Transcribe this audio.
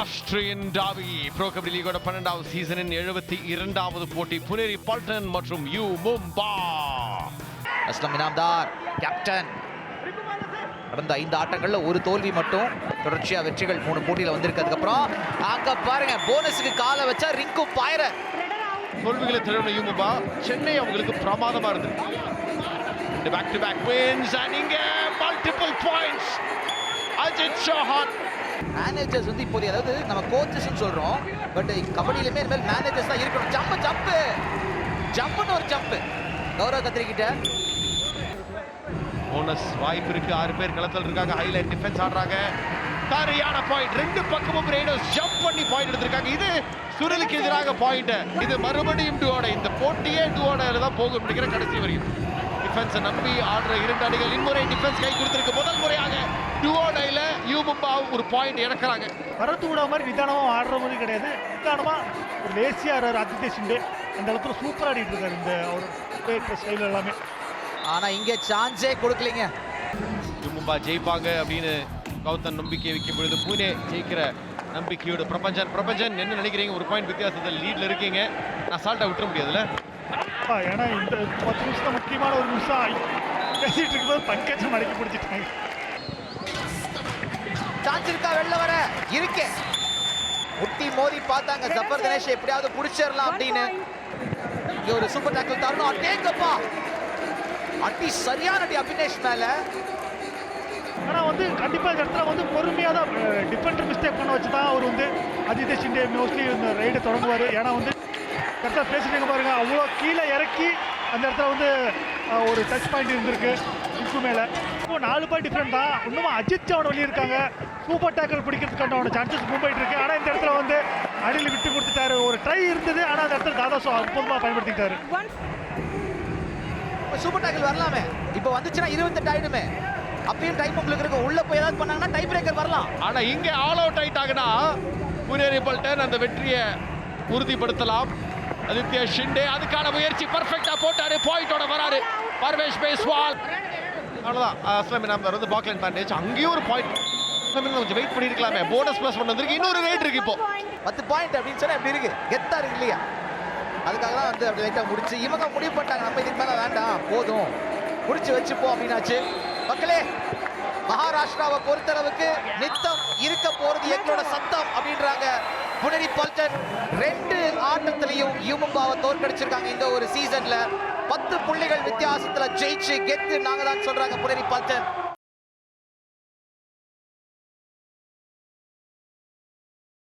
மகாராஷ்டிரியன் டாவி ப்ரோ கபடி லீகோட பன்னெண்டாவது சீசனின் எழுபத்தி இரண்டாவது போட்டி. புனேரி பால்டன் மற்றும் யூ மும்பா. அஸ்லம் இனாம்தார் கேப்டன் கடந்த ஐந்து ஆட்டங்கள்ல ஒரு தோல்வி மட்டும். தொடர்ச்சியா வெற்றிகள் மூணு போட்டியில வந்திருக்கு அப்புறம் அங்க பாருங்க போனஸுக்கு காலை வச்சா ரிங்கு பாயற தோல்விகளை தழுவின யூ மும்பா சென்னை அவங்களுக்கு பிரமாதமா இருந்தது back to back wins and இங்க multiple points Ajith Chauhan managers வந்து இப்போது அதாவது நம்ம கோச்சஸ்னு சொல்றோம். பட் கபடியிலுமே இனிமேல் மேனேஜர்ஸ் தான் இருக்கணும். ஜம்ப் ஜம்ப் ஜம்ப்னு ஒரு ஜம்ப் கௌரவ கத்திரிக்கிட்ட போனஸ் வாய்ப்பு இருக்கு. ஆறு பேர் களத்தில் இருக்காங்க. ஹைலைட் டிஃபென்ஸ் ஆடுறாங்க. சரியான பாயிண்ட் ரெண்டு பக்கமும் ரேடர்ஸ் ஜம்ப் பண்ணி பாயிண்ட் எடுத்திருக்காங்க. இது சுரலுக்கு எதிராக பாயிண்ட் இது மறுபடியும் டுவோட இந்த போட்டியே டுவோடையில் தான் போகும். நினைக்கிற கடைசி வரைக்கும் டிஃபென்ஸை நம்பி ஆடுற இரண்டு அணிகள் இன்முறை டிஃபென்ஸ் கை கொடுத்திருக்கு. முதல் முறை மும்பா ஒரு பாயிண்ட் இறக்குறாங்க. பரத்து விட மாதிரி நிதானமாக ஆடுற மாதிரி கிடையாது. நிதானமாக ஒரு லேசியாக ஆடுறாரு அதித்ய சிண்டே அந்த இடத்துல சூப்பராக ஆடிட்டு இருக்காரு இந்த அவர் ஸ்டைல் எல்லாமே. ஆனா இங்க சான்ஸே கொடுக்கலீங்க. மும்பா ஜெயிப்பாங்க அப்படின்னு கௌதம் நம்பிக்கை வைக்கும் பொழுது பூனே ஜெயிக்கிற நம்பிக்கையோட பிரபஞ்சன் பிரபஞ்சன் என்ன நினைக்கிறீங்க? ஒரு பாயிண்ட் வித்தியாசத்தில் லீட்ல இருக்கீங்க. நான் சால்ட்டா விட்டுற முடியாதுல்ல? அப்பா, ஏன்னா இந்த பத்து நிமிஷம் முக்கியமான ஒரு நிமிஷம் ஆகி. பேசிட்டு இருக்கும்போது பங்கேற்றம் அடக்கி பிடிச்சிட்டாங்க. சான்ஸ் இருக்கா? வெளில வர. இருக்கே. முட்டி மோதி பார்த்தாங்க. ஜப்பர் தினேஷ் எப்படியாவது புடிச்சிடலாம் அப்படின்னு. இங்க ஒரு சூப்பர் டாக்கிள் தரணும். அட்டேங்கப்பா அடி சரியான அடி அபினேஷ் மேல. ஆனால் வந்து கண்டிப்பாக இந்த இடத்துல வந்து பொறுமையாக தான் டிஃபெண்டர் மிஸ்டேக் பண்ண வச்சு தான் அவர் வந்து அதித்ய சிண்டே மோஸ்ட்லி இந்த ரைடு தொடங்குவார். ஏன்னா வந்து கரெக்டாக பேசிட்டீங்க பாருங்க. அவ்வளோ கீழே இறக்கி அந்த இடத்துல வந்து ஒரு டச் பாயிண்ட் இருந்திருக்கு. இக்கு மேலே. இப்போ நாலு பாயிண்ட் டிஃப்ரெண்ட் தான். இன்னும் அஜித் அவனை வெளியிருக்காங்க சூப்பர் டேக்கல் பிடிக்கிறதுக்கான அவனோட சான்சஸ் மும்பைட்டு இருக்கு ஆனால் இந்த இடத்துல வந்து அடியில் விட்டு கொடுத்துட்டாரு. ஒரு ட்ரை இருந்தது. ஆனால் அந்த இடத்துல தாதாசோ அற்புதமாக பயன்படுத்திட்டாரு சூப்பர் டாக்கிள் வரலாமே. இப்போ வந்துச்சுன்னா இருபத்தெட்டு ஆயிடுமே. அப்பயும் டைம் உங்களுக்கு இருக்கு. உள்ள போய் ஏதாவது பண்ணாங்கன்னா டை பிரேக்கர் வரலாம். ஆனா இங்க ஆல் அவுட் ஆயிட்டாங்கன்னா புனேரி பல்டன் அந்த வெற்றியை உறுதிப்படுத்தலாம். ஆதித்ய ஷிண்டே அதுக்கான முயற்சி பர்ஃபெக்டா போட்டாரு. பாயிண்டோட வராரு. பர்வேஷ் பேஸ்வால். அவ்வளவுதான். அஸ்லாம் இனாம்தார் வந்து பாக்லைன் அட்வான்டேஜ் அங்கேயும் ஒரு பாயிண்ட் கொஞ்சம் வெயிட் பண்ணிருக்கலாமே போனஸ் பிளஸ் பண்ண வந்திருக்கு. இன்னொரு ரேட் இருக்கு இப்போ. பத்து பாயிண்ட் அப்படின்னு சொன்னா எப்படி இருக்கு? கெத்தா இருக்கு இல்லையா? அதுக்காக தான் வந்து அப்படி லைட்டாக முடிச்சு இவங்க முடிவு பண்ணிட்டாங்க. நம்ம இதுக்கு மேலே வேண்டாம். போதும். முடிச்சு வச்சுப்போம் அப்படின்னாச்சு. மக்களே மகாராஷ்டிராவை பொறுத்தளவுக்கு நித்தம் இருக்க போறது எங்களோட சத்தம் அப்படின்றாங்க. புனரி பல்டன் ரெண்டு யூமும்பாவை தோற்கடிச்சிருக்காங்க இந்த ஒரு சீசன்ல பத்து புள்ளிகள் வித்தியாசத்துல ஜெயிச்சு கெத்து நாங்க தான் சொல்றாங்க புனரி பல்டன்